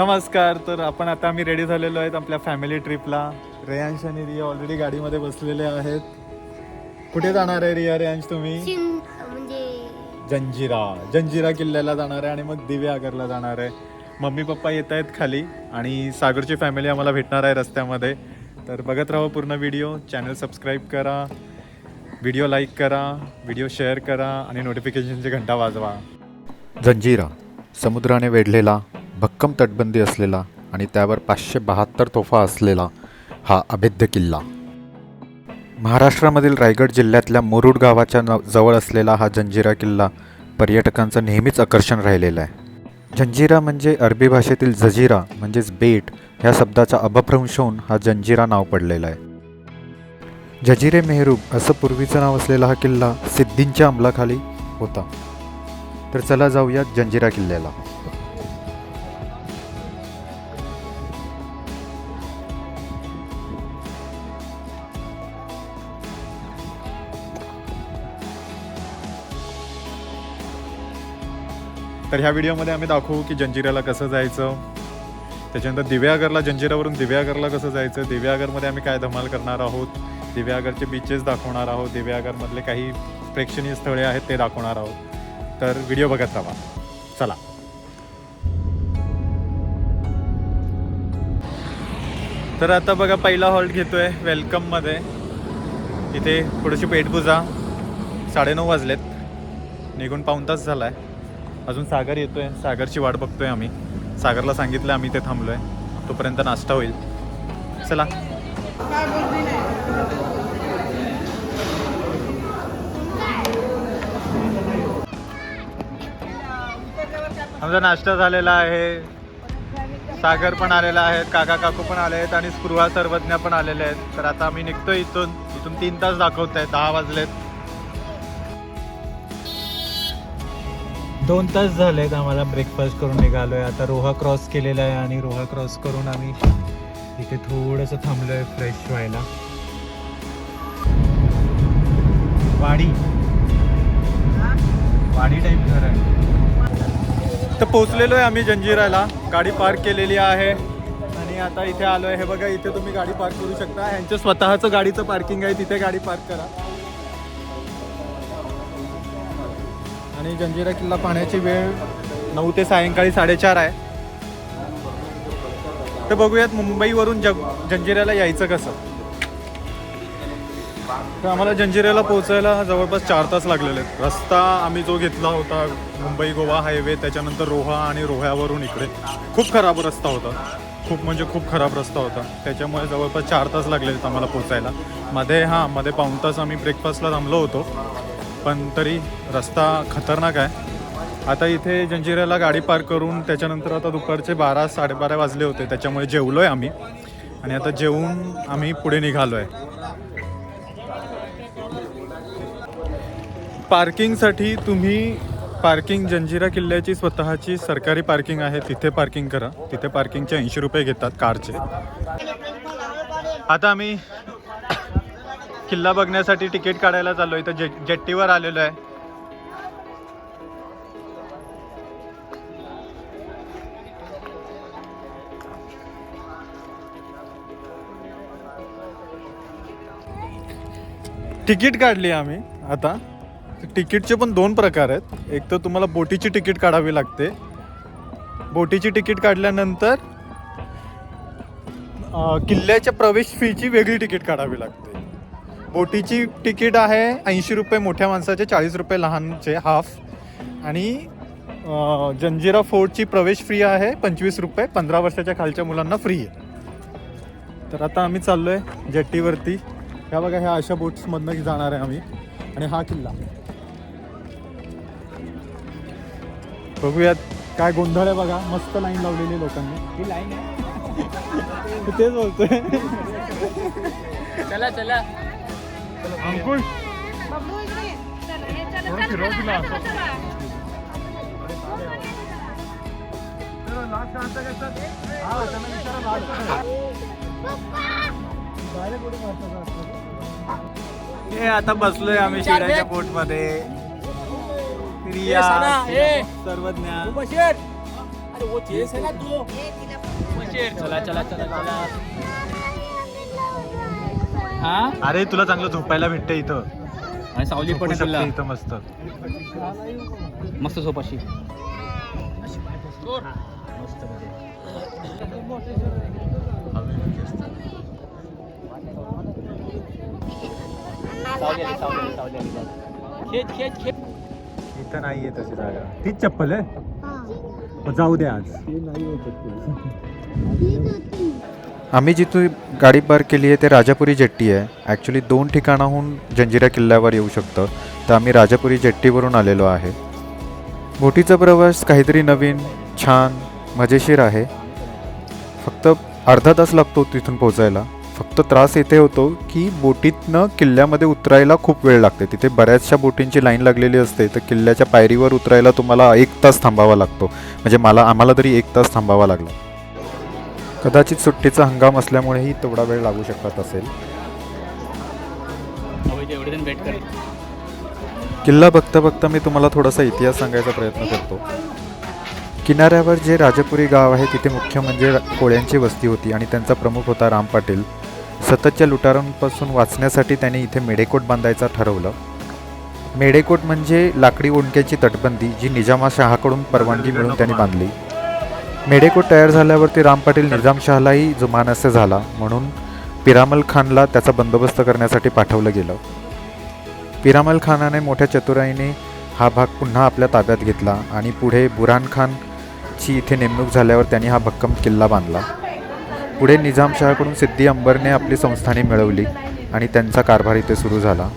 नमस्कार तर आपण आता आम्ही रेडी झालेलो आहेत आपल्या फॅमिली ट्रिपला रेयांश आणि रिया ऑलरेडी गाडीमध्ये बसलेले आहेत. कुठे जाणार आहे रिया रेयांश तुम्ही? म्हणजे जंजिरा. जंजिरा किल्ल्याला जाणार आहे आणि मग दिव्यागरला जाणार आहे. मम्मी पप्पा येत आहेत खाली आणि सागरची फॅमिली आम्हाला भेटणार आहे रस्त्यामध्ये. तर बघत राहा पूर्ण व्हिडिओ चॅनल सबस्क्राईब करा. व्हिडिओ लाईक करा. व्हिडिओ शेअर करा आणि नोटिफिकेशनची घंटा वाजवा. जंजिरा समुद्राने वेढलेला भक्कम तटबंदी असलेला आणि त्यावर पाचशे बहात्तर तोफा असलेला हा अभेद्य किल्ला. महाराष्ट्रामधील रायगड जिल्ह्यातल्या मुरुड गावाच्या न जवळ असलेला हा जंजिरा किल्ला पर्यटकांचं नेहमीच आकर्षण राहिलेलं आहे. जंजिरा म्हणजे अरबी भाषेतील जजिरा म्हणजेच बेट ह्या शब्दाचा अपभ्रंश होऊन हा जंजिरा नाव पडलेला आहे. जजिरे मेहरूब असं पूर्वीचं नाव असलेला हा किल्ला सिद्धींच्या अंमलाखाली होता. तर चला जाऊया जंजिरा किल्ल्याला. तर ह्या व्हिडिओमध्ये आम्ही दाखवू की जंजिराला कसं जायचं. त्याच्यानंतर दिव्यागरला जंजिरावरून दिव्यागरला कसं जायचं दिव्यागरमध्ये आम्ही काय धमाल करणार आहोत दिव्यागरचे बीचेस दाखवणार आहोत दिव्यागरमधले काही प्रेक्षणीय स्थळे आहेत ते दाखवणार आहोत. तर व्हिडिओ बघत राहा. चला. तर आता बघा पहिला हॉल्ट घेतोय वेलकममध्ये. इथे थोडीशी पेटपूजा साडेनऊ वाजलेत. निघून पाऊन तास झाला आहे अजून सागर येतोय सागरची वाट बघतोय आम्ही. सागरला सांगितलं आम्ही ते थांबलोय. तोपर्यंत नाश्ता होईल. चला. आमचा नाश्ता झालेला आहे. सागर पण आलेला आहे काका काकू पण आले आहेत आणि स्पृहा सर्वज्ञ पण आलेले आहेत. तर आता आम्ही निघतोय इथून. इथून तीन तास दाखवत आहे दहा वाजलेत. दोन तास झालेत आम्हाला ब्रेकफास्ट करून निघालोय. आता रोहा क्रॉस केलेला आहे आणि रोहा क्रॉस करून आम्ही इथे थोडंसं थांबलोय फ्रेश व्हायला. वाडी. वाडी टाईप घर आहे. तर पोचलेलो आहे आम्ही जंजिराला. गाडी पार्क केलेली आहे. आणि आता इथे आलो आहे हे बघा इथे तुम्ही गाडी पार्क करू शकता. यांचं स्वतःचं गाडीचं पार्किंग आहे. तिथे गाडी पार्क करा. आणि जंजिरा किल्ला पाहण्याची वेळ नऊ ते सायंकाळी साडेचार आहे. तर बघूयात मुंबईवरून जग जंजिऱ्याला यायचं कसं. तर आम्हाला जंजिऱ्याला पोहोचायला जवळपास चार तास लागलेले आहेत. रस्ता आम्ही जो घेतला होता मुंबई गोवा हायवे त्याच्यानंतर रोहा आणि रोह्यावरून इकडे. खूप खराब रस्ता होता. खूप म्हणजे खूप खराब रस्ता होता. त्याच्यामुळे जवळपास चार तास लागले आहेत आम्हाला पोचायला मध्ये हां मध्ये पाऊण तास आम्ही ब्रेकफास्टला थांबलो होतो. पण तरी रस्ता खतरनाक आहे. आता इथे जंजिऱ्याला गाडी पार्क करून त्याच्यानंतर आता दुपारचे बारा साडेबारा वाजले होते. त्याच्यामुळे जेवलो आहे आम्ही. आणि आता जेवून आम्ही पुढे निघालो आहे पार्किंगसाठी तुम्ही पार्किंग जंजिरा किल्ल्याची स्वतःची सरकारी पार्किंग आहे. तिथे पार्किंग करा. तिथे पार्किंगचे ऐंशी रुपये घेतात कारचे. आता आम्ही किल्ला बघण्यासाठी तिकीट काढायला चाललो इथं जे जेट्टीवर आलेलो आहे. तिकीट काढली आम्ही आता. तिकीटचे पण दोन प्रकार आहेत. एक तर तुम्हाला बोटीची तिकीट काढावी लागते. बोटीची तिकीट काढल्यानंतर किल्ल्याच्या प्रवेश फीची वेगळी तिकीट काढावी लागते. बोटीची तिकीट आहे ऐंशी रुपये मोठ्या माणसाचे चाळीस रुपये लहानचे हाफ आणि जंजिरा फोर्टची प्रवेश फ्री आहे पंचवीस रुपये पंधरा वर्षाच्या खालच्या मुलांना फ्री आहे. तर आता आम्ही चाललो आहे जेट्टीवरती ह्या बघा ह्या अशा बोट्समधनं जाणार आहे आम्ही. आणि हा किल्ला. बघूयात काय गोंधळ आहे बघा. मस्त लाईन लावलेली आहे लोकांनी. ही लाईन आहे. तेच बोलतोय. चला चला. अंकुश? हे चल, थोडं चल, फिरव चला, तिला चला, असं. चला. हे आता बसलोय आम्ही शिराच्या बोटमध्ये रिया सना, ए. सर्वज्ञ. चला चला चला चला. हा? अरे तुला चांगलं झोपायला भेटतं इथं. आणि सावली पण झोपू शकते तुला. इथं मस्त. मस्त झोप अशी सावली आली, सावली आली, सावली आली, सावली. खेच खेच खेच. इथं नाहीये तशी जागा. तीच चप्पल आहे? मग जाऊ दे आज. आम्ही जिथून गाडी पार्क केली आहे ते राजापुरी जेट्टी आहे. ॲक्च्युली दोन ठिकाणाहून जंजिरा किल्ल्यावर येऊ शकतं. तर आम्ही राजापुरी जेट्टीवरून आलेलो आहे. बोटीचा प्रवास काहीतरी नवीन छान मजेशीर आहे. फक्त अर्धा तास लागतो तिथून पोचायला. फक्त त्रास येथे होतो की बोटीतनं किल्ल्यामध्ये उतरायला खूप वेळ लागते. तिथे बऱ्याचशा बोटींची लाईन लागलेली असते तर किल्ल्याच्या पायरीवर उतरायला तुम्हाला एक तास थांबावा लागतो. म्हणजे मला आम्हाला तरी एक तास थांबावा लागला. कदाचित सुट्टीचा हंगाम असल्यामुळेही तेवढा वेळ लागू शकत असेल. किल्ला बघता बघता मी तुम्हाला थोडासा इतिहास सांगायचा प्रयत्न करतो. किनाऱ्यावर जे राजपुरी गाव आहे तिथे मुख्य म्हणजे कोळ्यांची वस्ती होती आणि त्यांचा प्रमुख होता राम पाटील. सततच्या लुटारांपासून वाचण्यासाठी त्याने इथे मेडेकोट बांधायचं ठरवलं. मेडेकोट म्हणजे लाकडी ओंडक्याची तटबंदी जी निजामाशहाकडून परवानगी मिळून त्यांनी बांधली. मेढेकोट तयार झाल्यावरती राम पाटील निजामशहालाही जुमानस्य झाला म्हणून पिरामल खानला त्याचा बंदोबस्त करण्यासाठी पाठवलं गेलं. पिरामल खानाने मोठ्या चतुराईने हा भाग पुन्हा आपल्या ताब्यात घेतला आणि पुढे बुरहान खानची इथे नेमणूक झाल्यावर त्यांनी हा भक्कम किल्ला बांधला. पुढे निजामशहाकडून सिद्धी अंबरने आपली संस्थाने मिळवली आणि त्यांचा कारभार इथे सुरू झाला.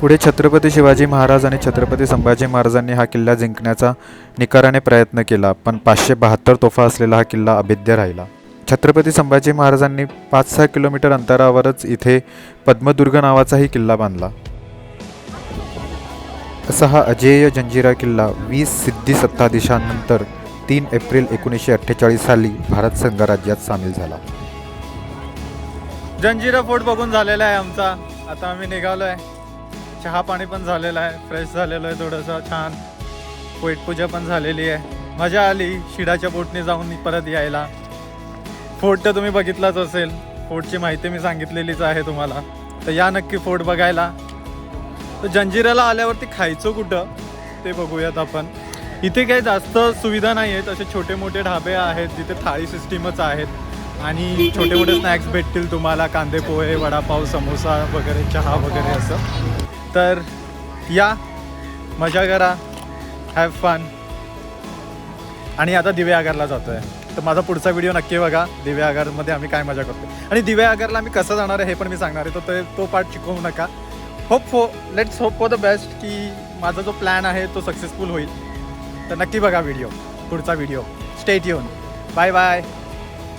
पुढे छत्रपती शिवाजी महाराज आणि छत्रपती संभाजी महाराजांनी हा किल्ला जिंकण्याचा निकराने प्रयत्न केला पण पाचशे बहात्तर तोफा असलेला हा किल्ला अभेद्य राहिला. छत्रपती संभाजी महाराजांनी पाच सहा किलोमीटर अंतरावरच इथे पद्मदुर्ग नावाचाही किल्ला बांधला. असा हा अजेय जंजिरा किल्ला वीस सिद्धी सत्ताधीशांनंतर तीन एप्रिल एकोणीसशे अठ्ठेचाळीस साली भारत संघराज्यात सामील झाला. जंजिरा फोर्ट बघून झालेला आहे आमचा. आता आम्ही निघालो आहे चहा पाणी पण झालेलं आहे फ्रेश झालेलं आहे थोडंसं छान. पेटपूजा पण झालेली आहे. मजा आली शिडाच्या बोटने जाऊन परत यायला. फोर्ट तर तुम्ही बघितलाच असेल. फोर्टची माहिती मी सांगितलेलीच आहे तुम्हाला. तर या नक्की फोर्ट बघायला. तर जंजिराला आल्यावरती खायचं कुठं ते बघूयात आपण. इथे काही जास्त सुविधा नाही आहेत. असे छोटे मोठे ढाबे आहेत जिथे थाळी सिस्टीमच आहेत. आणि छोटे मोठे स्नॅक्स भेटतील तुम्हाला. कांदे पोहे वडापाव समोसा वगैरे चहा वगैरे असं. तर या मजा करा हॅव फन आणि आता दिवे आगारला जातोय. तर माझा पुढचा व्हिडिओ नक्की बघा दिवे आगारमध्ये आम्ही काय मजा करतो आणि दिवे आगारला आम्ही कसं जाणार आहे हे पण मी सांगणार आहे. तर ते तो पार्ट शिकवू नका. Hope for let's hope for the best की माझा जो प्लॅन आहे तो सक्सेसफुल होईल. तर नक्की बघा व्हिडिओ पुढचा व्हिडिओ स्टेट येऊन बाय बाय